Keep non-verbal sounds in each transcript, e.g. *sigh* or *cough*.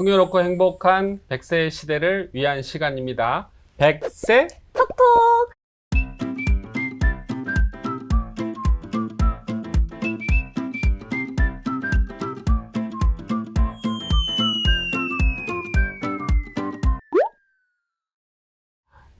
풍요롭고 행복한 100세 시대를 위한 시간입니다. 100세 톡톡.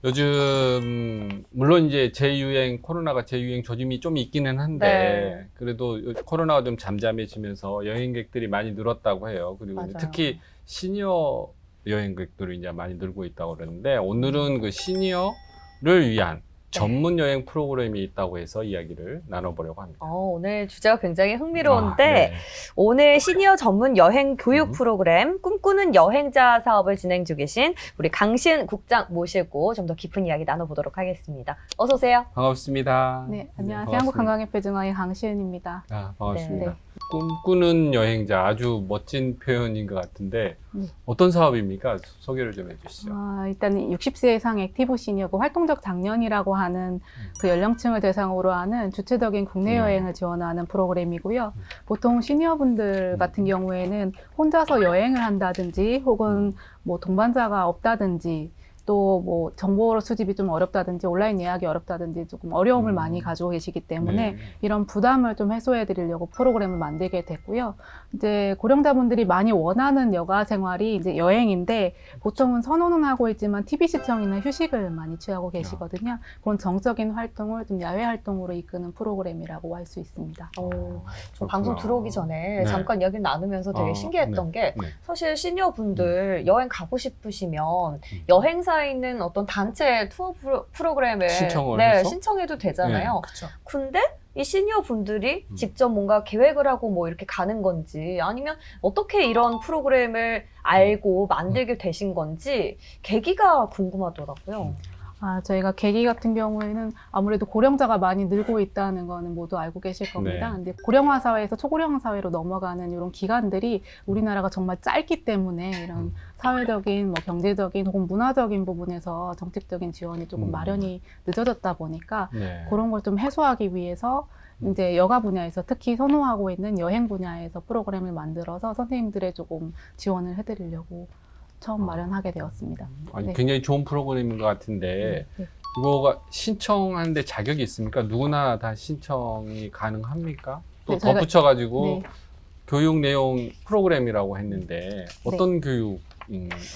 요즘 물론 이제 재유행 코로나가 재유행 조짐이 좀 있기는 한데 네. 그래도 요- 코로나가 좀 잠잠해지면서 여행객들이 많이 늘었다고 해요. 그리고 이제 맞아요. 특히 시니어 여행객들이 이제 많이 늘고 있다고 그러는데 오늘은 그 시니어를 위한 네. 전문 여행 프로그램이 있다고 해서 이야기를 나눠보려고 합니다. 어, 오늘 주제가 굉장히 흥미로운데 아, 네. 오늘 시니어 전문 여행 교육 음. 프로그램 꿈꾸는 여행자 사업을 진행 중 계신 우리 강신 국장 모시고 좀 더 깊은 이야기 나눠보도록 하겠습니다. 어서 오세요. 반갑습니다. 네, 안녕하세요. 반갑습니다. 한국관광협회 중앙회 강시은입니다. 아, 반갑습니다. 네. 꿈꾸는 여행자 아주 멋진 표현인 것 같은데 네. 어떤 사업입니까? 소개를 좀 해주시죠. 아, 일단 60세 이상 액티브 시니어고 활동적 장년이라고 하는 그 연령층을 대상으로 하는 주체적인 국내 네. 여행을 지원하는 프로그램이고요. 음. 보통 시니어분들 음. 같은 경우에는 혼자서 여행을 한다든지 혹은 뭐 동반자가 없다든지 또 뭐 정보 수집이 좀 어렵다든지 온라인 예약이 어렵다든지 조금 어려움을 음. 많이 가지고 계시기 때문에 네. 이런 부담을 좀 해소해 드리려고 프로그램을 만들게 됐고요. 이제 고령자분들이 많이 원하는 여가 생활이 이제 여행인데 보통은 선호는 하고 있지만 TV 시청이나 휴식을 많이 취하고 계시거든요. 그런 정적인 활동을 좀 야외 활동으로 이끄는 프로그램이라고 할 수 있습니다. 어, 어, 저 방송. 들어오기 전에 네. 잠깐 이야기를 나누면서 되게 어, 신기했던 게 네. 사실 시니어분들 여행 가고 싶으시면 음. 여행사 에 있는 어떤 단체 투어 프로, 프로 그램에 신청을 네, 해서? 신청해도 되잖아요. 네. 근데 이 시니어 분들이 음. 직접 뭔가 계획을 하고 뭐 이렇게 가는 건지 아니면 어떻게 이런 프로그램을 알고 만들게 되신 건지 계기가 궁금하더라고요. 음. 아, 저희가 계기 같은 경우에는 아무래도 고령자가 많이 늘고 있다는 거는 모두 알고 계실 겁니다. 네. 근데 고령화 사회에서 초고령화 사회로 넘어가는 이런 기간들이 우리나라가 정말 짧기 때문에 이런 음. 사회적인, 뭐 경제적인 혹은 문화적인 부분에서 정책적인 지원이 조금 음. 마련이 늦어졌다 보니까 네. 그런 걸 좀 해소하기 위해서 음. 이제 여가 분야에서 특히 선호하고 있는 여행 분야에서 프로그램을 만들어서 선생님들의 조금 지원을 해드리려고 처음 아. 마련하게 되었습니다. 아니, 네. 굉장히 좋은 프로그램인 것 같은데 네. 이거가 신청하는데 자격이 있습니까? 누구나 다 신청이 가능합니까? 또 네, 덧붙여가지고 네. 교육 내용 프로그램이라고 했는데 어떤 교육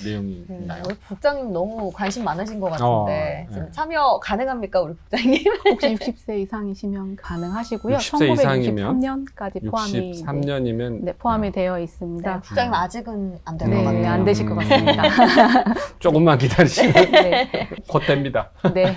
내용이 네, 있나요? 우리 국장님 너무 관심 많으신 것 같은데 어, 지금 네. 참여 가능합니까 우리 국장님? *laughs* 혹시 60세 이상이시면 가능하시고요. 60세 이상이면 1963년까지 포함이 이제 63년이면 네, 포함이 되어 있습니다. 네, 국장님 아직은 안 될 것 네, 같아요. 안 되실 것 음. 같습니다. *laughs* 조금만 기다리시면 네, *laughs* 곧 됩니다. 네.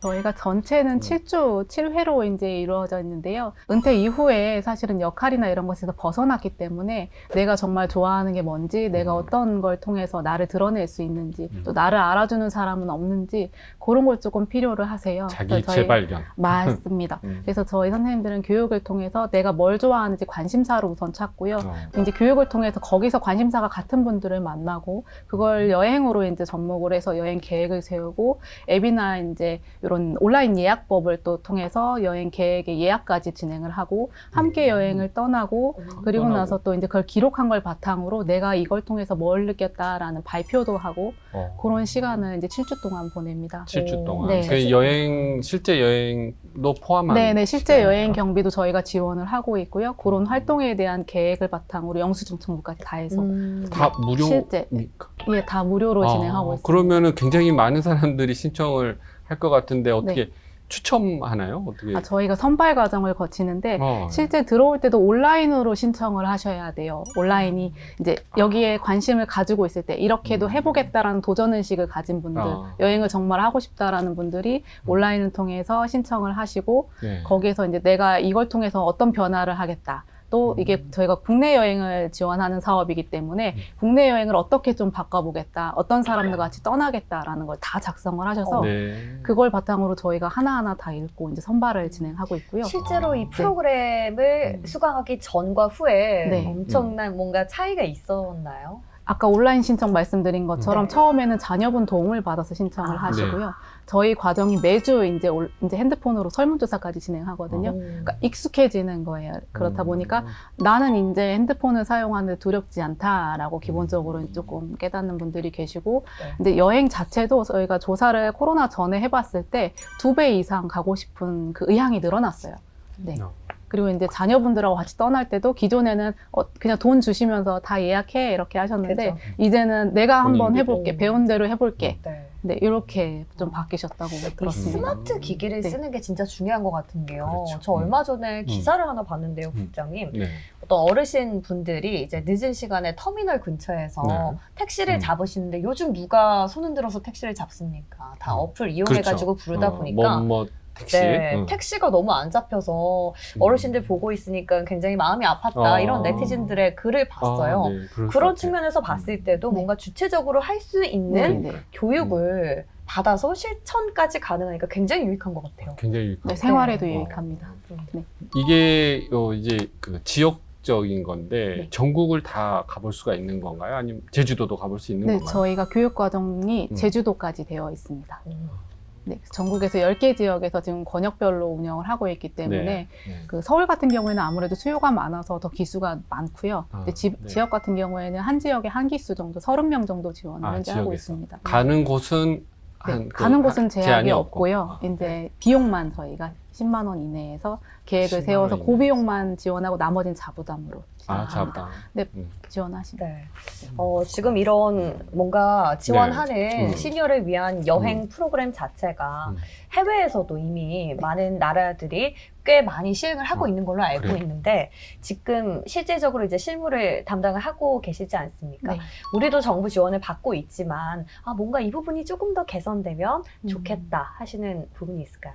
저희가 전체는 음. 7주 7회로 이제 이루어져 있는데요. 은퇴 이후에 사실은 역할이나 이런 것에서 벗어났기 때문에 내가 정말 좋아하는 게 뭔지, 내가 음. 어떤 걸 통해서 나를 드러낼 수 있는지, 음. 또 나를 알아주는 사람은 없는지 그런 걸 조금 필요를 하세요. 자기 저희- 재발견. *laughs* 맞습니다. 음. 그래서 저희 선생님들은 교육을 통해서 내가 뭘 좋아하는지 관심사를 우선 찾고요. 어. 이제 교육을 통해서 거기서 관심사가 같은 분들을 만나고 그걸 여행으로 이제 접목을 해서 여행 계획을 세우고 앱이나 이제 이런 온라인 예약법을 또 통해서 여행 계획의 예약까지 진행을 하고 함께 음. 여행을 떠나고 그리고 떠나고. 나서 또 이제 그걸 기록한 걸 바탕으로 내가 이걸 통해서 뭘 느꼈 다라는 발표도 하고 어. 그런 시간을 이제 7주 동안 보냅니다. 7주 오. 동안. 네. 그 여행 실제 여행도 포함한 네네 실제 시간인가요? 여행 경비도 저희가 지원을 하고 있고요. 그런 음. 활동에 대한 계획을 바탕으로 영수증 청구까지 다 해서 음. 다 무료입니까? 실제. 예, 다 무료로 진행하고 아, 있습니다. 그러면은 굉장히 많은 사람들이 신청을 할 것 같은데 어떻게 추첨하나요? 어떻게? 아, 저희가 선발 과정을 거치는데 어. 실제 들어올 때도 온라인으로 신청을 하셔야 돼요. 온라인이 이제 여기에 관심을 가지고 있을 때 이렇게도 음. 해보겠다라는 도전 의식을 가진 분들, 아. 여행을 정말 하고 싶다라는 분들이 음. 온라인을 통해서 신청을 하시고 네. 거기에서 이제 내가 이걸 통해서 어떤 변화를 하겠다. 또 음. 이게 저희가 국내 여행을 지원하는 사업이기 때문에 음. 국내 여행을 어떻게 좀 바꿔보겠다. 어떤 사람들과 같이 떠나겠다라는 걸 다 작성을 하셔서 네. 그걸 바탕으로 저희가 하나하나 다 읽고 이제 선발을 진행하고 있고요. 실제로 이 네. 프로그램을 음. 수강하기 전과 후에 네. 엄청난 뭔가 차이가 있었나요? 아까 온라인 신청 말씀드린 것처럼 네. 처음에는 자녀분 도움을 받아서 신청을 아. 하시고요. 저희 과정이 매주 이제, 올- 이제 핸드폰으로 설문조사까지 진행하거든요. 음. 그러니까 익숙해지는 거예요. 그렇다 음. 보니까 나는 이제 핸드폰을 사용하는데 두렵지 않다라고 기본적으로 조금 깨닫는 분들이 계시고 네. 근데 여행 자체도 저희가 조사를 코로나 전에 해봤을 때 두 배 이상 가고 싶은 그 의향이 늘어났어요. 네. 어. 그리고 이제 자녀분들하고 같이 떠날 때도 기존에는 어, 그냥 돈 주시면서 다 예약해 이렇게 하셨는데 그죠. 이제는 내가 한번 본인들이. 해볼게 음. 배운 대로 해볼게 네. 네 이렇게 좀 바뀌셨다고 이 들었습니다. 스마트 기기를 네. 쓰는 게 진짜 중요한 것 같은 게요. 그렇죠. 저 얼마 전에 음. 기사를 하나 봤는데요, 음. 국장님. 네. 어떤 어르신 분들이 이제 늦은 시간에 터미널 근처에서 네. 택시를 음. 잡으시는데 요즘 누가 손 흔들어서 택시를 잡습니까? 다 음. 어플 이용해가지고 부르다 어, 보니까 뭐, 뭐 택시. 네, 응. 택시가 너무 안 잡혀서 음. 어르신들 보고 있으니까 굉장히 마음이 아팠다 아. 이런 네티즌들의 글을 봤어요. 아, 네, 그럴 것 그런 같아요. 측면에서 봤을 때도 네. 뭔가 주체적으로 할수 네, 있는 네. 교육을 받아서 실천까지 가능하니까 굉장히 유익한 것 같아요. 굉장히 유익하고. 네, 생활에도 네. 유익합니다. 이게 어, 이제 그 지역적인 건데 네. 전국을 다 가볼 수가 있는 건가요? 아니면 제주도도 가볼 수 있는 네, 건가요? 저희가 교육 과정이 음. 제주도까지 되어 있습니다. 음. 네, 전국에서 10개 지역에서 지금 권역별로 운영을 하고 있기 때문에 네. 그 서울 같은 경우에는 아무래도 수요가 많아서 더 기수가 많고요. 아, 근데 지, 네. 지역 같은 경우에는 한 지역에 한 기수 정도, 30명 정도 지원을 아, 현재 하고 지역에서. 있습니다. 가는 곳은 네, 한, 그 가는 곳은 제한이 제약이 없고. 없고요. 아, 이제 비용만 저희가 10만 원 이내에서 계획을 10만 세워서 원그 비용만 지원하고 나머지는 자부담으로 아, 지원합니다. 잡다. 네. 음. 지원하시면 네. 어, 지금 이런 뭔가 지원하는 네. 음. 시니어를 위한 여행 프로그램 자체가 음. 해외에서도 이미 많은 나라들이 꽤 많이 시행을 하고 음. 있는 걸로 알고 그래요. 있는데 지금 실제적으로 이제 실무를 담당을 하고 계시지 않습니까? 네. 우리도 정부 지원을 받고 있지만 아 뭔가 이 부분이 조금 더 개선되면 음. 좋겠다 하시는 부분이 있을까요?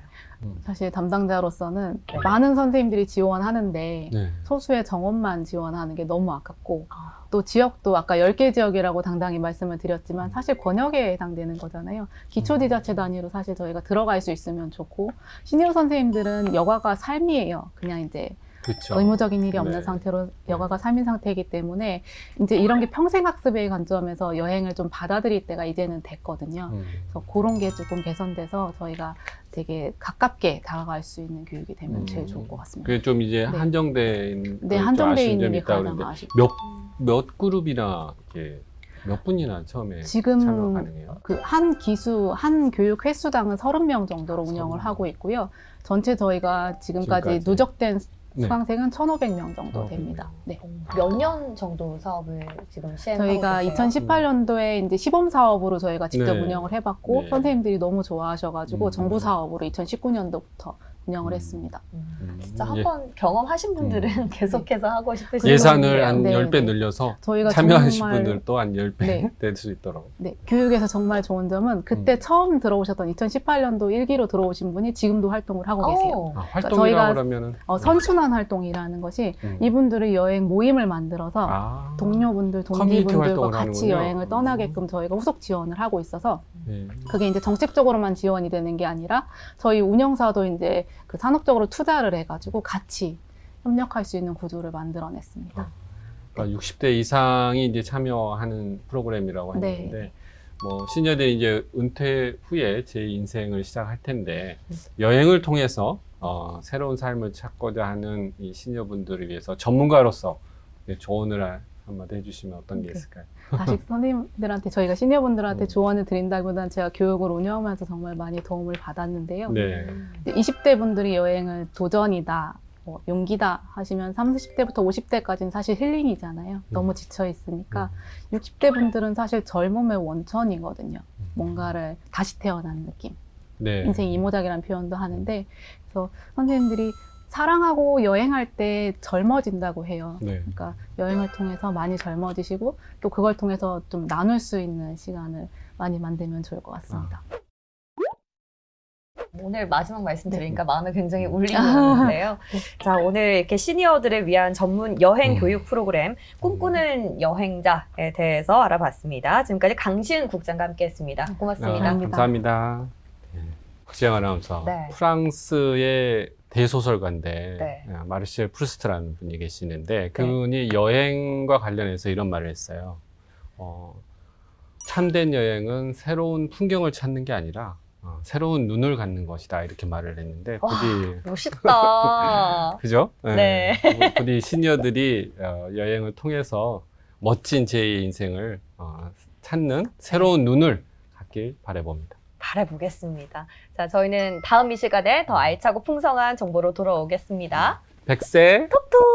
사실 담당 자로서는 네. 많은 선생님들이 지원하는데 네. 소수의 정원만 지원하는 게 너무 아깝고 아. 또 지역도 아까 10개 지역이라고 당당히 말씀을 드렸지만 사실 권역에 해당되는 거잖아요. 기초지자체 단위로 사실 저희가 들어갈 수 있으면 좋고 시니어 선생님들은 여가가 삶이에요. 그냥 이제 그렇죠. 의무적인 일이 없는 네. 상태로 여가가 삶인 상태이기 때문에 이제 이런 게 평생 학습의 관점에서 여행을 좀 받아들일 때가 이제는 됐거든요. 음. 그래서 그런 게 조금 개선돼서 저희가 되게 가깝게 다가갈 수 있는 교육이 되면 음. 제일 좋을 것 같습니다. 그게 좀 이제 네. 한정돼 있는 네, 좀 한정돼 있는 게 가장 아쉽죠. 몇, 몇 그룹이나 이렇게 몇 분이나 처음에 지금 참여 가능해요? 그 한 기수 한 교육 횟수당은 30명 정도로 운영을 30명. 하고 있고요. 전체 저희가 지금까지, 지금까지. 누적된 네. 수강생은 1,500명 정도 1,500 됩니다. 명. 네. 몇 년 정도 사업을 지금 시행하고 저희가 계세요? 2018년도에 이제 시범 사업으로 저희가 직접 네. 운영을 해봤고 네. 선생님들이 너무 좋아하셔가지고 음. 정부 사업으로 2019년도부터 운영을 음. 했습니다. 음. 음, 진짜 이제 한번 경험하신 분들은 *laughs* 계속해서 하고 싶으신 예산을 한 네, 10배 네. 늘려서 저희가 참여하신 정말 분들도 한 10배 네. *laughs* 될 수 있도록. 네, 교육에서 정말 좋은 점은 그때 음. 처음 들어오셨던 2018년도 1기로 들어오신 분이 지금도 활동을 하고 계세요. 어. 아, 활동이라고 저희가 그러면은 어, 선순환 활동이라는 것이 음. 이분들을 여행 모임을 만들어서 아. 동료분들, 커뮤니티 동기분들과 활동을 같이 하는군요. 여행을 떠나게끔 저희가 후속 지원을 하고 있어서 네. 그게 이제 정책적으로만 지원이 되는 게 아니라 저희 운영사도 이제 그 산업적으로 투자를 해가지고 같이 협력할 수 있는 구조를 만들어냈습니다. 그러니까 60대 이상이 이제 참여하는 프로그램이라고 네. 했는데 뭐 시니어들이 이제 은퇴 후에 제 인생을 시작할 텐데 여행을 통해서 어, 새로운 삶을 찾고자 하는 이 시니어분들을 위해서 전문가로서 조언을 할- 한마디 해주시면 어떤 게 네. 있을까요? 다시 *laughs* 선생님들한테 저희가 시니어분들한테 음. 조언을 드린다기보다는 제가 교육을 운영하면서 정말 많이 도움을 받았는데요. 네. 20대 분들이 여행을 도전이다, 뭐 용기다 하시면 30대부터 50대까지는 사실 힐링이잖아요. 너무 지쳐 있으니까 60대 분들은 사실 젊음의 원천이거든요. 뭔가를 다시 태어난 느낌. 네. 인생 이모작이라는 표현도 하는데 그래서 선생님들이 사랑하고 여행할 때 젊어진다고 해요. 네. 그러니까 여행을 통해서 많이 젊어지시고 또 그걸 통해서 좀 나눌 수 있는 시간을 많이 만들면 좋을 것 같습니다. 오늘 마지막 말씀 네. 드리니까 마음에 굉장히 울림이 아. 오는데요. *laughs* 자, 오늘 이렇게 시니어들을 위한 전문 여행 음. 교육 프로그램 꿈꾸는 여행자에 대해서 알아봤습니다. 지금까지 강시은 국장과 함께 했습니다. 아, 고맙습니다. 감사합니다. 감사합니다. 네. 박지영 아나운서. 네. 프랑스의 대소설가인데 네. 아, 마르셀 프루스트라는 분이 계시는데 그분이 여행과 관련해서 이런 말을 했어요. 어, 참된 여행은 새로운 풍경을 찾는 게 아니라 어, 새로운 눈을 갖는 것이다 이렇게 말을 했는데 와. 부디 멋있다. *laughs* 그죠? 네. 부- 부디 시니어들이 어, 여행을 통해서 멋진 제2의 인생을 어, 찾는 새로운 눈을 갖길 바라봅니다. 바라보겠습니다. 자, 저희는 다음 이 시간에 더 알차고 풍성한 정보로 돌아오겠습니다. 백세 톡톡!